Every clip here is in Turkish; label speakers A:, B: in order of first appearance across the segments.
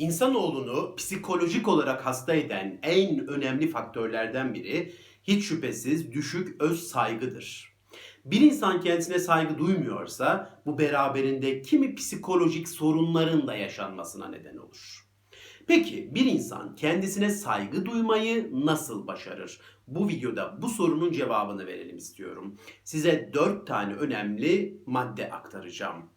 A: İnsanoğlunu psikolojik olarak hasta eden en önemli faktörlerden biri hiç şüphesiz düşük öz saygıdır. Bir insan kendisine saygı duymuyorsa bu beraberinde kimi psikolojik sorunların da yaşanmasına neden olur. Peki bir insan kendisine saygı duymayı nasıl başarır? Bu videoda bu sorunun cevabını verelim istiyorum. Size 4 tane önemli madde aktaracağım.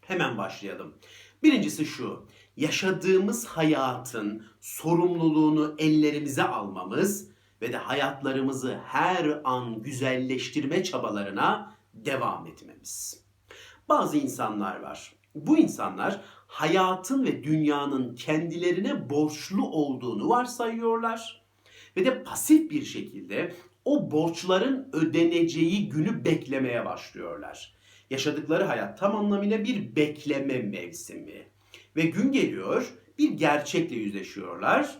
A: Hemen başlayalım. Birincisi şu. Yaşadığımız hayatın sorumluluğunu ellerimize almamız ve de hayatlarımızı her an güzelleştirme çabalarına devam etmemiz. Bazı insanlar var. Bu insanlar hayatın ve dünyanın kendilerine borçlu olduğunu varsayıyorlar ve de pasif bir şekilde o borçların ödeneceği günü beklemeye başlıyorlar. Yaşadıkları hayat tam anlamıyla bir bekleme mevsimi. Ve gün geliyor bir gerçekle yüzleşiyorlar.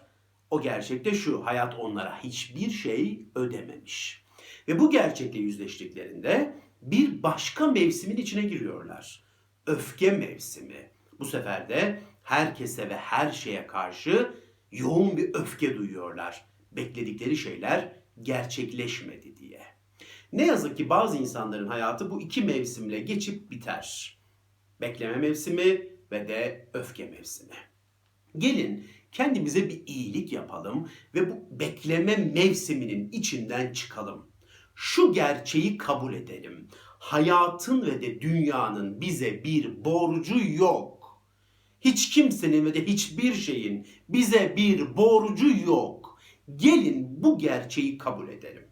A: O gerçek de şu hayat onlara hiçbir şey ödememiş. Ve bu gerçekle yüzleştiklerinde bir başka mevsimin içine giriyorlar. Öfke mevsimi. Bu sefer de herkese ve her şeye karşı yoğun bir öfke duyuyorlar. Bekledikleri şeyler gerçekleşmedi diye. Ne yazık ki bazı insanların hayatı bu iki mevsimle geçip biter. Bekleme mevsimi ve de öfke mevsimi. Gelin kendimize bir iyilik yapalım ve bu bekleme mevsiminin içinden çıkalım. Şu gerçeği kabul edelim. Hayatın ve de dünyanın bize bir borcu yok. Hiç kimsenin ve de hiçbir şeyin bize bir borcu yok. Gelin bu gerçeği kabul edelim.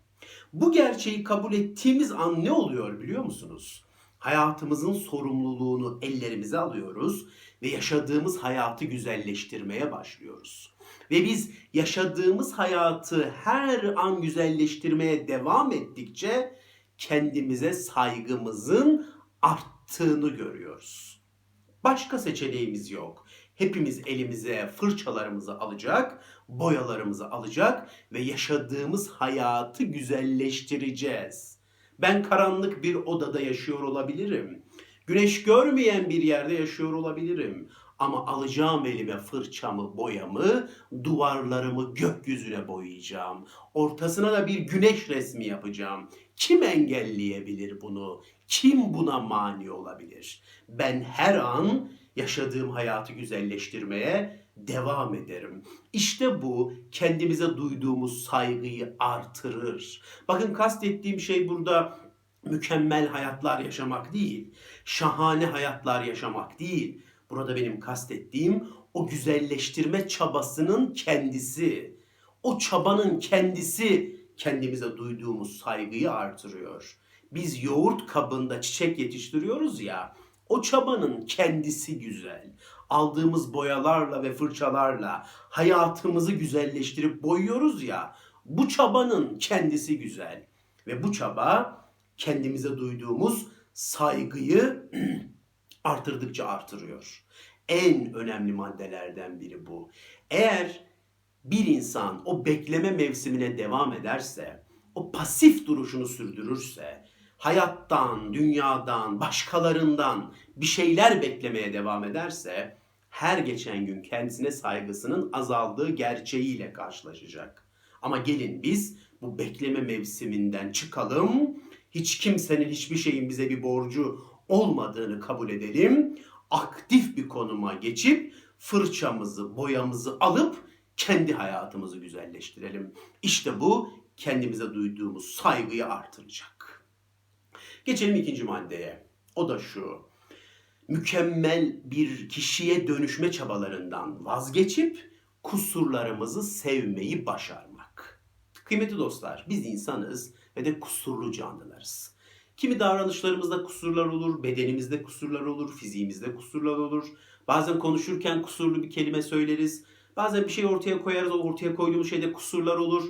A: Bu gerçeği kabul ettiğimiz an ne oluyor biliyor musunuz? Hayatımızın sorumluluğunu ellerimize alıyoruz ve yaşadığımız hayatı güzelleştirmeye başlıyoruz. Ve biz yaşadığımız hayatı her an güzelleştirmeye devam ettikçe kendimize saygımızın arttığını görüyoruz. Başka seçeneğimiz yok. Hepimiz elimize fırçalarımızı alacak, boyalarımızı alacak ve yaşadığımız hayatı güzelleştireceğiz. Ben karanlık bir odada yaşıyor olabilirim. Güneş görmeyen bir yerde yaşıyor olabilirim. Ama alacağım elime fırçamı, boyamı, duvarlarımı gökyüzüne boyayacağım. Ortasına da bir güneş resmi yapacağım. Kim engelleyebilir bunu? Kim buna mani olabilir? Ben her an yaşadığım hayatı güzelleştirmeye devam ederim. İşte bu kendimize duyduğumuz saygıyı artırır. Bakın kastettiğim şey burada mükemmel hayatlar yaşamak değil, şahane hayatlar yaşamak değil. Burada benim kastettiğim o güzelleştirme çabasının kendisi. O çabanın kendisi kendimize duyduğumuz saygıyı artırıyor. Biz yoğurt kabında çiçek yetiştiriyoruz ya. O çabanın kendisi güzel. Aldığımız boyalarla ve fırçalarla hayatımızı güzelleştirip boyuyoruz ya. Bu çabanın kendisi güzel. Ve bu çaba kendimize duyduğumuz saygıyı artırdıkça artırıyor. En önemli maddelerden biri bu. Eğer bir insan o bekleme mevsimine devam ederse, o pasif duruşunu sürdürürse, hayattan, dünyadan, başkalarından bir şeyler beklemeye devam ederse, her geçen gün kendisine saygısının azaldığı gerçeğiyle karşılaşacak. Ama gelin biz bu bekleme mevsiminden çıkalım. Hiç kimsenin hiçbir şeyin bize bir borcu olmadığını kabul edelim. Aktif bir konuma geçip fırçamızı, boyamızı alıp kendi hayatımızı güzelleştirelim. İşte bu kendimize duyduğumuz saygıyı artıracak. Geçelim ikinci maddeye. O da şu. Mükemmel bir kişiye dönüşme çabalarından vazgeçip kusurlarımızı sevmeyi başarmak. Kıymetli dostlar, biz insanız ve de kusurlu canlılarız. Kimi davranışlarımızda kusurlar olur, bedenimizde kusurlar olur, fiziğimizde kusurlar olur. Bazen konuşurken kusurlu bir kelime söyleriz. Bazen bir şey ortaya koyarız, o ortaya koyduğumuz şeyde kusurlar olur.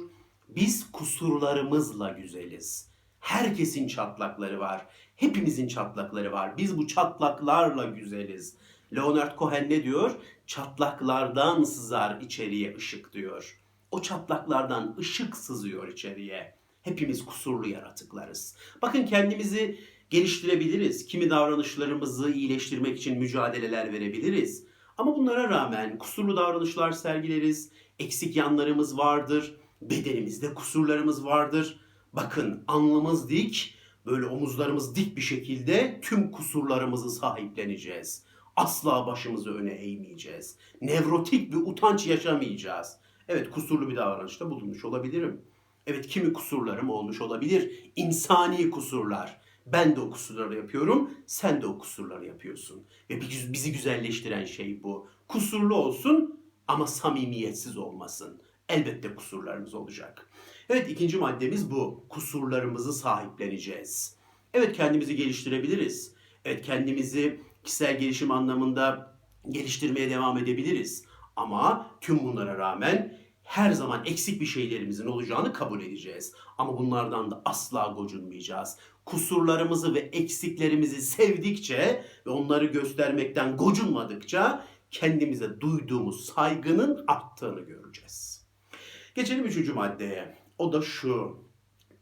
A: Biz kusurlarımızla güzeliz. Herkesin çatlakları var. Hepimizin çatlakları var. Biz bu çatlaklarla güzeliz. Leonard Cohen ne diyor? Çatlaklardan sızar içeriye ışık diyor. O çatlaklardan ışık sızıyor içeriye. Hepimiz kusurlu yaratıklarız. Bakın kendimizi geliştirebiliriz. Kimi davranışlarımızı iyileştirmek için mücadeleler verebiliriz. Ama bunlara rağmen kusurlu davranışlar sergileriz, eksik yanlarımız vardır, bedenimizde kusurlarımız vardır. Bakın alnımız dik, böyle omuzlarımız dik bir şekilde tüm kusurlarımızı sahipleneceğiz. Asla başımızı öne eğmeyeceğiz. Nevrotik bir utanç yaşamayacağız. Evet kusurlu bir davranışta bulunmuş olabilirim. Evet kimi kusurlarım olmuş olabilir. İnsani kusurlar. Ben de o kusurları yapıyorum, sen de o kusurları yapıyorsun. Ve biz- bizi güzelleştiren şey bu. Kusurlu olsun ama samimiyetsiz olmasın. Elbette kusurlarımız olacak. Evet ikinci maddemiz bu. Kusurlarımızı sahipleneceğiz. Evet kendimizi geliştirebiliriz. Evet kendimizi kişisel gelişim anlamında geliştirmeye devam edebiliriz. Ama tüm bunlara rağmen her zaman eksik bir şeylerimizin olacağını kabul edeceğiz. Ama bunlardan da asla gocunmayacağız. Kusurlarımızı ve eksiklerimizi sevdikçe ve onları göstermekten gocunmadıkça kendimize duyduğumuz saygının arttığını göreceğiz. Geçelim üçüncü maddeye. O da şu.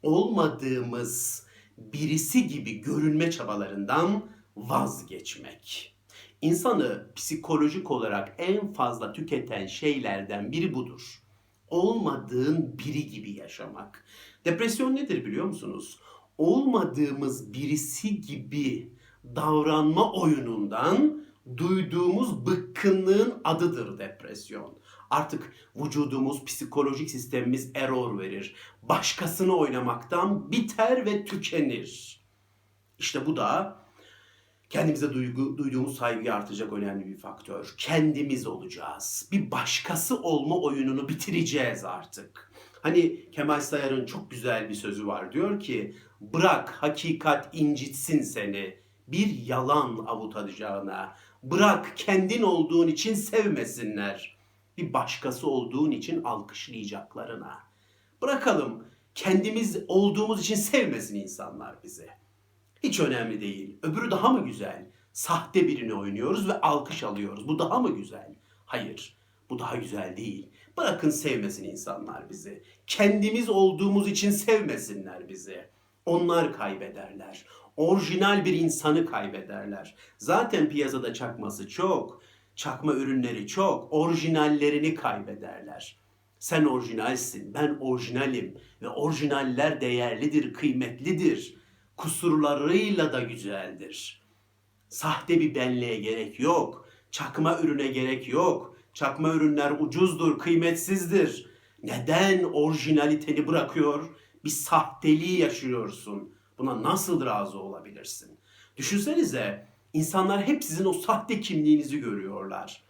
A: Olmadığımız birisi gibi görünme çabalarından vazgeçmek. İnsanı psikolojik olarak en fazla tüketen şeylerden biri budur. Olmadığın biri gibi yaşamak. Depresyon nedir biliyor musunuz? Olmadığımız birisi gibi davranma oyunundan duyduğumuz bıkkınlığın adıdır depresyon. Artık vücudumuz, psikolojik sistemimiz error verir. Başkasını oynamaktan biter ve tükenir. İşte bu da kendimize duygu, duyduğumuz saygıyı artıracak önemli bir faktör. Kendimiz olacağız. Bir başkası olma oyununu bitireceğiz artık. Hani Kemal Sayar'ın çok güzel bir sözü var. Diyor ki bırak hakikat incitsin seni bir yalan avutacağına. Bırak kendin olduğun için sevmesinler. Bir başkası olduğun için alkışlayacaklarına. Bırakalım kendimiz olduğumuz için sevmesin insanlar bizi. Hiç önemli değil. Öbürü daha mı güzel? Sahte birini oynuyoruz ve alkış alıyoruz. Bu daha mı güzel? Hayır. Bu daha güzel değil. Bırakın sevmesin insanlar bizi. Kendimiz olduğumuz için sevmesinler bizi. Onlar kaybederler. Orijinal bir insanı kaybederler. Zaten piyasada çakması çok. Çakma ürünleri çok. Orijinallerini kaybederler. Sen orijinalsin, ben orijinalim ve orijinaller değerlidir, kıymetlidir. Kusurlarıyla da güzeldir. Sahte bir benliğe gerek yok. Çakma ürüne gerek yok. Çakma ürünler ucuzdur, kıymetsizdir. Neden orijinaliteni bırakıyor? Bir sahteliği yaşıyorsun. Buna nasıl razı olabilirsin? Düşünsenize insanlar hep sizin o sahte kimliğinizi görüyorlar.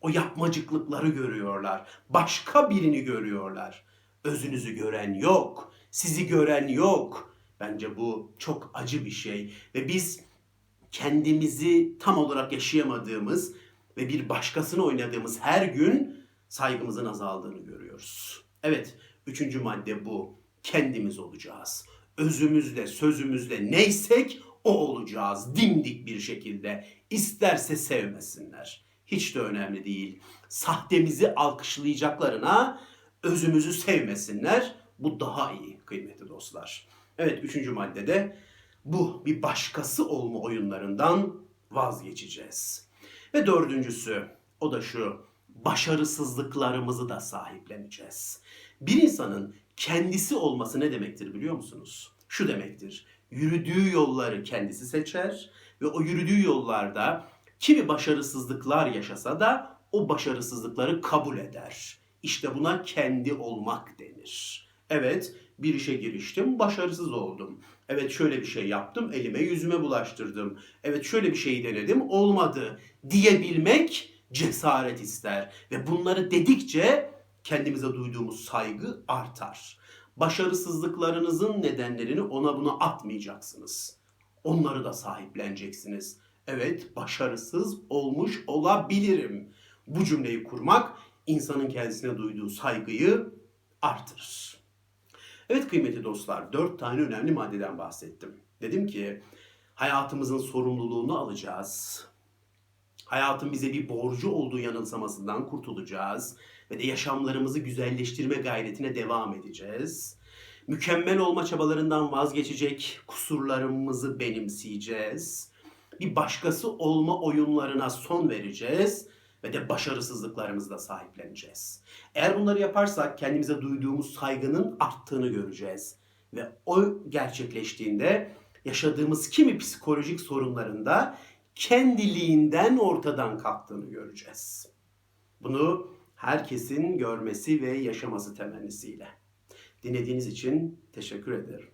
A: O yapmacıklıkları görüyorlar. Başka birini görüyorlar. Özünüzü gören yok. Sizi gören yok. Bence bu çok acı bir şey ve biz kendimizi tam olarak yaşayamadığımız ve bir başkasını oynadığımız her gün saygımızın azaldığını görüyoruz. Evet, üçüncü madde bu. Kendimiz olacağız. Özümüzle, sözümüzle neysek o olacağız dimdik bir şekilde. İsterse sevmesinler. Hiç de önemli değil. Sahtemizi alkışlayacaklarına özümüzü sevmesinler. Bu daha iyi kıymetli dostlar. Evet üçüncü maddede bu bir başkası olma oyunlarından vazgeçeceğiz. Ve dördüncüsü o da şu başarısızlıklarımızı da sahipleneceğiz. Bir insanın kendisi olması ne demektir biliyor musunuz? Şu demektir. Yürüdüğü yolları kendisi seçer ve o yürüdüğü yollarda kimi başarısızlıklar yaşasa da o başarısızlıkları kabul eder. İşte buna kendi olmak denir. Evet, bir işe giriştim, başarısız oldum. Evet şöyle bir şey yaptım, elime yüzüme bulaştırdım. Evet şöyle bir şey denedim, olmadı diyebilmek cesaret ister. Ve bunları dedikçe kendimize duyduğumuz saygı artar. Başarısızlıklarınızın nedenlerini ona buna atmayacaksınız. Onları da sahipleneceksiniz. Evet, başarısız olmuş olabilirim. Bu cümleyi kurmak insanın kendisine duyduğu saygıyı artırır. Evet kıymetli dostlar, dört tane önemli maddeden bahsettim. Dedim ki hayatımızın sorumluluğunu alacağız. Hayatın bize bir borcu olduğu yanılsamasından kurtulacağız ve de yaşamlarımızı güzelleştirme gayretine devam edeceğiz. Mükemmel olma çabalarından vazgeçecek, kusurlarımızı benimseyeceğiz. Bir başkası olma oyunlarına son vereceğiz ve de başarısızlıklarımızla sahipleneceğiz. Eğer bunları yaparsak kendimize duyduğumuz saygının arttığını göreceğiz. Ve o gerçekleştiğinde yaşadığımız kimi psikolojik sorunların da kendiliğinden ortadan kalktığını göreceğiz. Bunu herkesin görmesi ve yaşaması temennisiyle. Dinlediğiniz için teşekkür ederim.